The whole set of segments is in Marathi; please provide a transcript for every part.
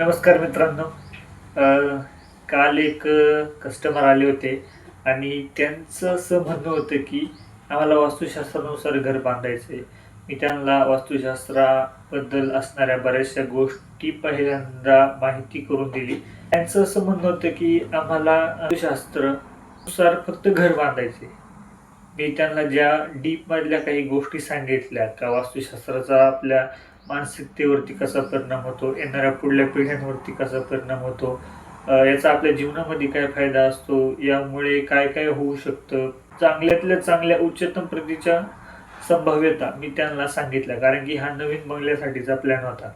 नमस्कार मित्रांनो. काल एक कस्टमर आले होते आणि त्यांचं असं म्हणणं होतं की आम्हाला वास्तुशास्त्रानुसार घर बांधायचं आहे मी त्यांना वास्तुशास्त्राबद्दल असणाऱ्या बऱ्याचशा गोष्टी पहिल्यांदा माहिती करून दिली. त्यांचं असं म्हणणं होतं की आम्हाला वास्तुशास्त्रानुसार फक्त घर बांधायचे मी त्यांना ज्या डीप मधल्या काही गोष्टी सांगितल्या का वास्तुशास्त्राचा आपल्या मानसिकतेवरती कसा परिणाम होतो? येणाऱ्या पुढल्या पिढ्यांवरती कसा परिणाम होतो? याचा आपल्या जीवनामध्ये काय फायदा असतो? यामुळे काय काय होऊ शकतं? चांगल्यातल्या चांगल्या उच्चतम प्रतीच्या संभाव्यता मी त्यांना सांगितल्या कारण की हा नवीन बंगल्यासाठीचा प्लॅन होता.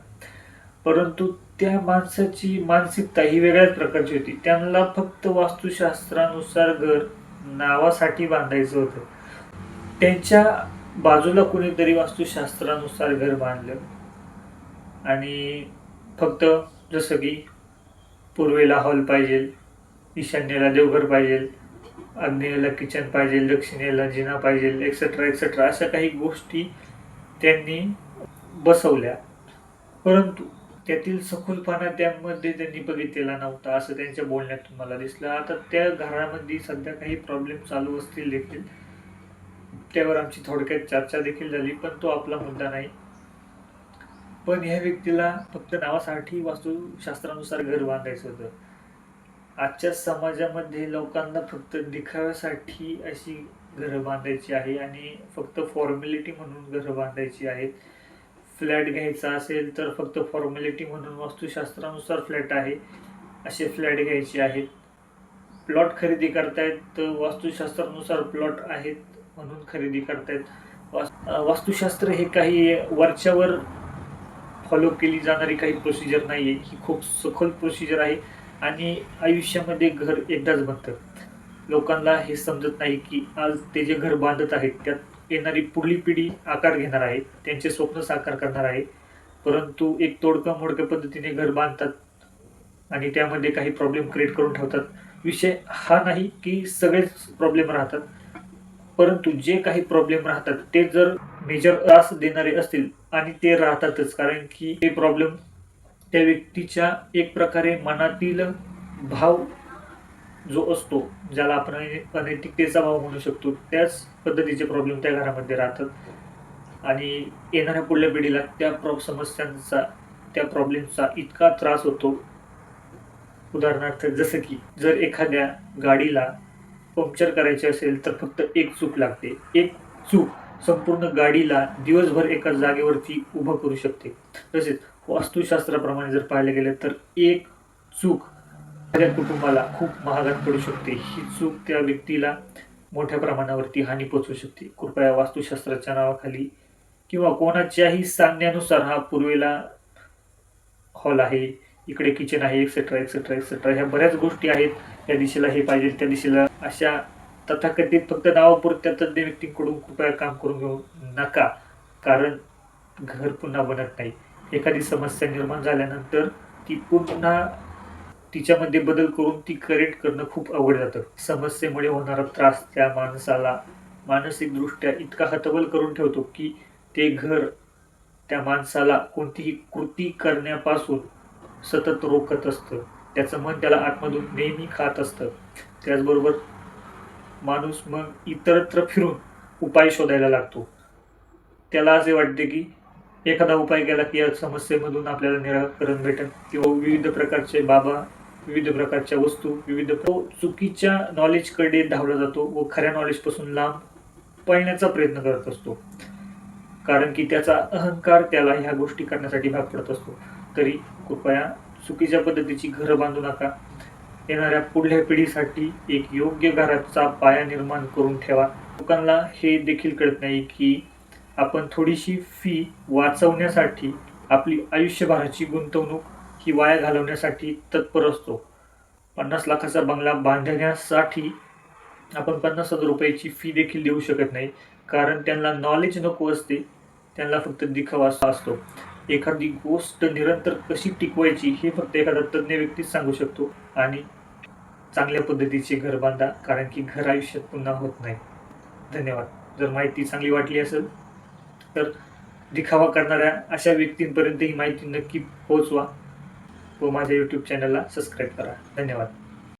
परंतु त्या माणसाची मानसिकता ही वेगळ्याच प्रकारची होती. त्यांना फक्त वास्तुशास्त्रानुसार घर नावासाठी बांधायचं होतं. त्यांच्या बाजूला कोणीतरी वास्तुशास्त्रानुसार घर बांधलं. आणि फक्त जसं की पूर्वेला हॉल पाहिजे ईशान्येला देवघर पाहिजे अग्नेयेला किचन पाहिजे दक्षिणेला जिना पाहिजे एक्सेट्रा एक्सेट्रा अशा काही गोष्टी त्यांनी बसवल्या. परंतु त्यातील सखोलपणा त्यामध्ये त्यांनी बघितलेला नव्हता असं त्यांच्या बोलण्यातून मला दिसलं. आता त्या घरामध्ये सध्या काही प्रॉब्लेम चालू असतील देखील. त्यावर आमची थोडक्यात चर्चा देखील झाली पण तो आपला मुद्दा नाही. पण ह्या व्यक्तीला फक्त नावासाठी वास्तुशास्त्रानुसार घर बांधायचं होतं. आजच्या समाजामध्ये लोकांना फक्त दिखाव्यासाठी अशी घरं बांधायची आहे आणि फक्त फॉर्मॅलिटी म्हणून घरं बांधायची आहेत. फ्लॅट घ्यायचा असेल तर फक्त फॉर्मॅलिटी म्हणून वास्तुशास्त्रानुसार फ्लॅट आहे असे फ्लॅट घ्यायचे आहेत. प्लॉट खरेदी करतायत तर वास्तुशास्त्रानुसार प्लॉट आहेत म्हणून खरेदी करतायत. वास्तुशास्त्र हे काही वरच्यावर फॉलो केली जाणारी काही प्रोसिजर नाही आहे ही खूप सखोल प्रोसिजर आहे. आणि आयुष्यामध्ये घर एकदाच बनतं. लोकांना हे समजत नाही की आज ते जे घर बांधत आहेत त्यात येणारी पुढली पिढी आकार घेणार आहे त्यांचे स्वप्न साकार करणार आहे. परंतु एक तोडकं मोडक्या पद्धतीने घर बांधतात आणि त्यामध्ये काही प्रॉब्लेम क्रिएट करून ठेवतात. विषय हा नाही की सगळेच प्रॉब्लेम राहतात. परंतु जे काही प्रॉब्लेम राहतात ते जर मेजर त्रास देणारे असतील आणि ते राहतातच. कारण की ते प्रॉब्लेम त्या व्यक्तीच्या एक प्रकारे मनातील भाव जो असतो ज्याला आपण अनैतिकतेचा भाव म्हणू शकतो त्याच पद्धतीचे प्रॉब्लेम त्या घरामध्ये राहतात. आणि येणाऱ्या पुढल्या पिढीला त्या प्रॉ समस्यांचा त्या प्रॉब्लेमचा इतका त्रास होतो. उदाहरणार्थ जसं की जर एखाद्या गाडीला पंक्चर करायचे असेल तर फक्त एक चूक लागते. एक चूक संपूर्ण गाडीला दिवसभर एका जागेवरती उभं करू शकते. तसेच वास्तुशास्त्राप्रमाणे जर पाहायला गेलं तर एक चूक त्या कुटुंबाला खूप महागात पडू शकते. ही चूक त्या व्यक्तीला मोठ्या प्रमाणावरती हानी पोचवू शकते. कृपया वास्तुशास्त्राच्या नावाखाली किंवा कोणाच्याही सांगण्यानुसार हा पूर्वेला हॉल आहे इकडे किचन आहे एक्सेट्रा एक्सेट्रा एक्सेट्रा ह्या बऱ्याच गोष्टी आहेत. त्या दिशेला हे पाहिजे त्या दिशेला अशा तथाकथित फक्त नावापुरत्या तज्ज्ञ व्यक्तींकडून कृपया काम करून घेऊ नका. कारण घर पुन्हा बनत नाही. एखादी समस्या निर्माण झाल्यानंतर ती पुन्हा तिच्यामध्ये बदल करून ती करेक्ट करणं खूप अवघड जातं. समस्येमुळे होणारा त्रास त्या माणसाला मानसिकदृष्ट्या इतका हतबल करून ठेवतो की ते घर त्या माणसाला कोणतीही कृती करण्यापासून सतत रोखत असतं. त्याचं मन त्याला आतमधून नेहमी खात असतं. त्याचबरोबर माणूस मग इतरत्र फिरून उपाय शोधायला लागतो. त्याला असे वाटते की एखादा उपाय केला की या समस्येमधून आपल्याला निराकरण भेटेल किंवा विविध प्रकारचे बाबा विविध प्रकारच्या वस्तू विविध तो चुकीच्या नॉलेजकडे धावला जातो व खऱ्या नॉलेजपासून लांब पळण्याचा प्रयत्न करत असतो. कारण की त्याचा अहंकार त्याला ह्या गोष्टी करण्यासाठी भाग पडत असतो. तरी कृपया चुकीच्या पद्धतीची घरं बांधू नका. येणाऱ्या पुढल्या पिढीसाठी एक योग्य घराचा पाया निर्माण करून ठेवा. लोकांना हे देखील कळत नाही की आपण थोडीशी फी वाचवण्यासाठी आपली आयुष्यभराची गुंतवणूक ही वाया घालवण्यासाठी तत्पर असतो. पन्नास लाखाचा बंगला बांधण्यासाठी आपण पन्नास हजार रुपयाची फी देखील देऊ शकत नाही. कारण त्यांना नॉलेज नको असते त्यांना फक्त दिखावासा असतो. एखादी गोष्ट निरंतर कशी टिकवायची हे फक्त एखादा तज्ज्ञ व्यक्तीच सांगू शकतो आणि चांगल्या पद्धतीचे घर बांधा कारण की घर आयुष्यात पुन्हा होत नाही. धन्यवाद. जर माहिती चांगली वाटली असेल तर दिखावा करणाऱ्या अशा व्यक्तींपर्यंत ही माहिती नक्की पोहोचवा व माझ्या यूट्यूब चॅनलला सबस्क्राईब करा. धन्यवाद.